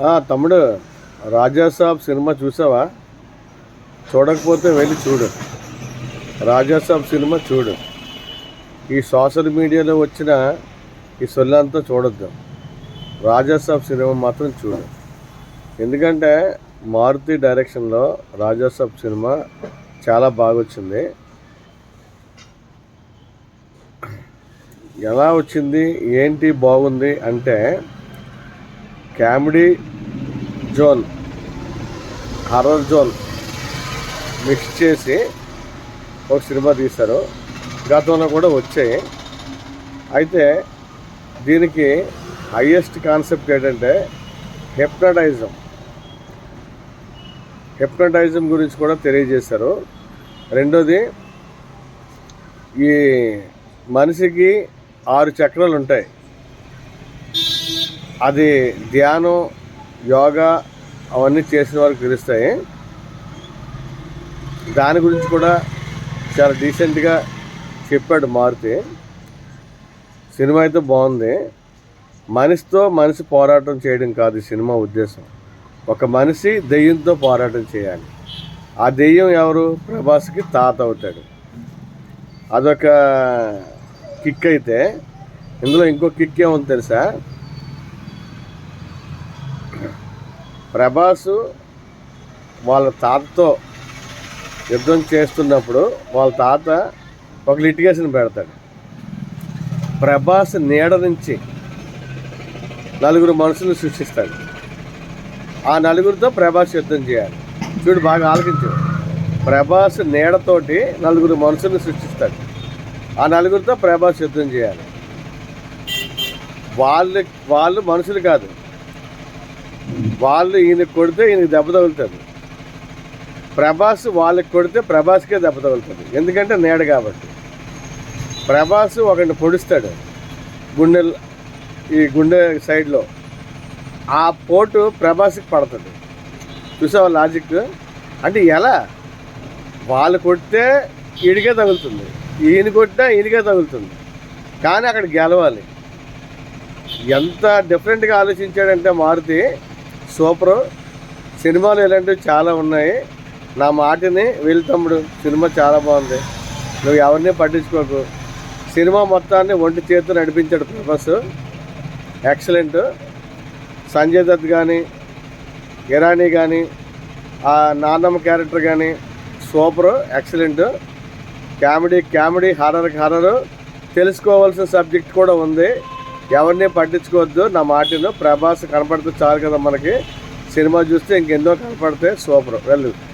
తమ్ముడు రాజాసాబ్ సినిమా చూసావా? చూడకపోతే వెళ్ళి చూడు. రాజాసాబ్ సినిమా చూడు. ఈ సోషల్ మీడియాలో వచ్చిన ఈ సొల్లంతా చూడొద్దు. రాజాసాబ్ సినిమా మాత్రం చూడు. ఎందుకంటే మారుతి డైరెక్షన్లో రాజాసాబ్ సినిమా చాలా బాగా వచ్చింది ఎలా వచ్చింది? ఏంటి బాగుంది? అంటే comedy zone horror zone mix చేసి ఒక సినిమా తీశారు. గతంలో కూడా వచ్చాయి. అయితే దీనికి హయ్యెస్ట్ కాన్సెప్ట్ ఏంటంటే హెప్నటైజం. హెప్నటైజం గురించి కూడా తెలియజేశారు. రెండోది ఈ మనిషికి ఆరు చక్రాలు ఉంటాయి. అది ధ్యానం యోగా అవన్నీ చేసిన వారికి తెలుస్తాయి దాని గురించి కూడా చాలా డీసెంట్గా చెప్పాడు మారుతి. సినిమా అయితే బాగుంది. మనిషితో మనిషి పోరాటం చేయడం కాదు సినిమా ఉద్దేశం. ఒక మనిషి దెయ్యంతో పోరాటం చేయాలి. ఆ దెయ్యం ఎవరు? ప్రభాస్కి తాత అవుతాడు. అదొక కిక్ అయితే. ఇందులో ఇంకో కిక్ ఏముంది తెలుసా? ప్రభాసు వాళ్ళ తాతతో యుద్ధం చేస్తున్నప్పుడు వాళ్ళ తాత ఒక లిటిగేషన్ పెడతాడు. ప్రభాస్ నీడ నుంచి నలుగురు మనుషులు సృష్టిస్తాడు. ఆ నలుగురితో ప్రభాస్ యుద్ధం చేయాలి. చూడు బాగా ఆలోచించు. ప్రభాస్ నీడతోటి నలుగురు మనుషులను సృష్టిస్తాడు. ఆ నలుగురితో ప్రభాస్ యుద్ధం చేయాలి. వాళ్ళు వాళ్ళు మనుషులు కాదు. వాళ్ళు ఈయన కొడితే ఈయనకి దెబ్బ తగులుతుంది. ప్రభాస్ వాళ్ళకి కొడితే ప్రభాస్కే దెబ్బ తగులుతుంది. ఎందుకంటే నేడు కాబట్టి. ప్రభాస్ ఒకరిని పొడుస్తాడు గుండె ఈ గుండె సైడ్లో. ఆ పోటు ప్రభాస్కి పడుతుంది. చూసావా లాజిక్? అంటే ఎలా? వాళ్ళు కొడితే ఇడిగే తగులుతుంది. ఈయన కొట్టినా ఈయనకే తగులుతుంది. కానీ అక్కడ గెలవాలి. ఎంత డిఫరెంట్గా ఆలోచించాడంటే మారుతి సూపరు. సినిమాలు ఇలాంటివి చాలా ఉన్నాయి. నా మాటని వీళ్ళ తమ్ముడు సినిమా చాలా బాగుంది. నువ్వు ఎవరిని పట్టించుకోకు. సినిమా మొత్తాన్ని ఒంటి చేతితో నడిపించాడు ప్రభాస్. ఎక్సలెంట్ సంజయ్ దత్ కానీ ఇరానీ కానీ ఆ నాన్నమ్మ క్యారెక్టర్ కానీ super excellent comedy comedy horror horror తెలుసుకోవాల్సిన సబ్జెక్ట్ కూడా ఉంది. ఎవరిని పట్టించుకోవద్దు. నా మాటను ప్రభాస్ కనపడితే చాలు కదా మనకి. సినిమా చూస్తే ఇంకెన్నో కనపడితే సూపర్. వెళ్ళు.